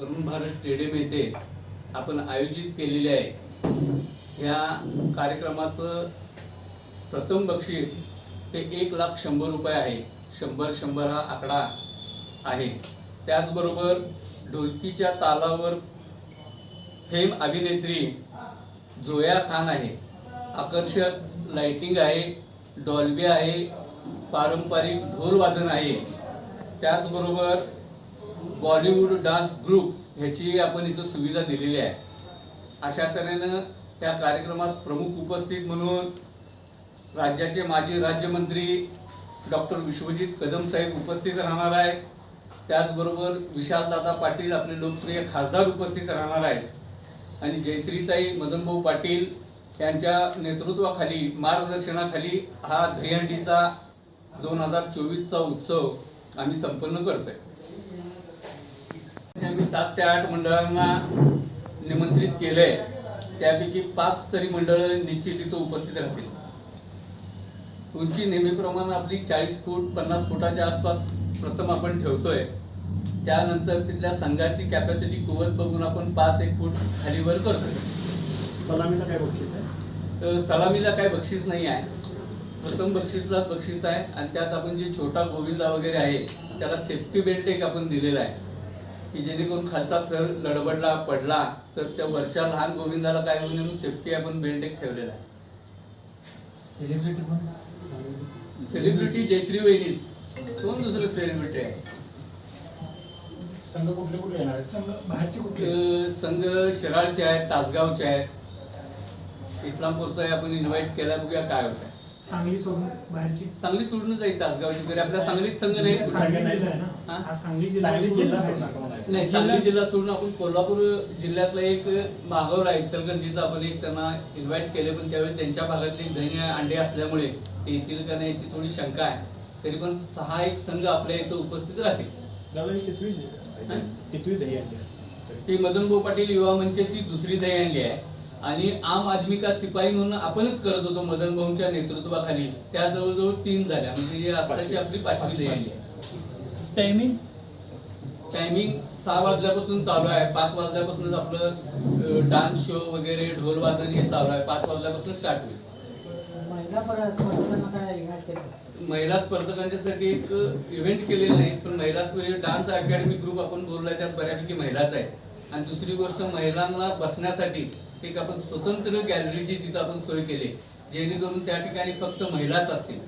Tarun Bharat stadium येथे आपण आयोजित केलेले आहे. ह्या कार्यक्रमाचं प्रथम बक्षीस हे एक लाख शंभर रुपये आहे. शंभर शंभर हा आकडा आहे. त्याचबरोबर ढोलकीच्या तालावर फेम अभिनेत्री जोया खान आहे. आकर्षक लाइटिंग आहे डॉल्बी आहे पारंपरिक ढोलवादन आहे. त्याचबरोबर बॉलिवूड डान्स ग्रुप ह्याची आपण इथं सुविधा दिलेली आहे. अशा तऱ्हेनं त्या कार्यक्रमात प्रमुख उपस्थित म्हणून राज्याचे माजी राज्यमंत्री डॉक्टर विश्वजित कदम साहेब उपस्थित राहणार आहेत. त्याचबरोबर विशालदादा पाटील आपले लोकप्रिय खासदार उपस्थित राहणार आहेत. आणि जयश्रीताई मदनभाऊ पाटील यांच्या नेतृत्वाखाली मार्गदर्शनाखाली हा दहीहंडीचा दोन हजार चोवीसचा उत्सव आम्ही संपन्न करतोय. आहे सात ते आठ मंडळांना निमंत्रित केलंय. त्यापैकी पाच तरी मंडळ निश्चित इथं उपस्थित राहतील. उंची नेहमीप्रमाणे आपली चाळीस फूट पन्नास फुटाच्या आसपास प्रथम आपण ठेवतोय. त्यानंतर तिथल्या संघाची कॅपॅसिटी कुवत बघून आपण पाच एक फूट खाली वर करतोय. सलामीला काय बक्षीस आहे? तर सलामीला काय बक्षीस नाही आहे. प्रथम बक्षीसलाच बक्षीस आहे आणि त्यात आपण जे छोटा गोविंदा वगैरे आहे त्याला सेफ्टी बेल्ट एक आपण दिलेला आहे. की जेणेकरून खालचा थर लडबडला पडला तर त्या वरच्या लहान गोविंदाला काय होईल म्हणून सेफ्टी आपण बेल्ट एक ठेवलेला आहे. सेलिब्रिटी कोण? सेलिब्रिटी जयश्री वहिनीच. कोण दुसरं सेलिब्रिटी आहे? संघ कुठले कुठले येणार आहेत? संघ बाहेरचे कुठले? संघ शिराळचे आहेत तासगावचे आहेत. इस्लामपूरचा आपण इन्व्हाइट केला बघूया काय होत आहे सांगली सोडून बाहेरची सांगली सोडून जाईल तासगावची तरी आपल्या सांगलीत संघ नाही सांगली जिल्हा हा? हा सांगली जिल्हा सांगली. सोडून. नाही सांगली जिल्हा सोडून आपण कोल्हापूर जिल्ह्यातला एक मागवर आहे इचलकरंजीचा आपण एक त्यांना इन्व्हाइट केले पण त्यावेळी त्यांच्या भागातले दही अंडे असल्यामुळे ते येतील का नाही याची थोडी शंका आहे तरी पण सहा एक संघ आपल्या इथं उपस्थित राहतील दादा ही कितवी हा? कितवी दही आणली? ही मदन भाऊ पाटील युवा मंचाची दुसरी दही अंडी आहे आणि आम आदमी का सिपाही म्हणून आपणच करत होतो मदन भाऊंच्या नेतृत्वाखाली. त्या जवळजवळ तीन झाल्या. म्हणजे ही आताची आपली पाचवी आहे टायमिंग टायमिंग सहा वाजल्यापासून चालू आहे. पाच वाजल्यापासूनच आपलं डान्स शो वगैरे ढोल वादन हे चालू आहे. पाच वाजल्यापासून स्टार्ट होईल. महिला पर- स्पर्धकांना काय इव्हेंट केलं महिला स्पर्धकांच्यासाठी एक इव्हेंट केलेला नाही पण महिला डान्स अकॅडमी ग्रुप आपण बोललोय त्यात बऱ्यापैकी महिलाच आहेत. आणि दुसरी गोष्ट महिलांना बसण्यासाठी एक आपण स्वतंत्र गॅलरीची तिथं आपण सोय केली. जेणेकरून त्या ठिकाणी फक्त महिलाच असतील.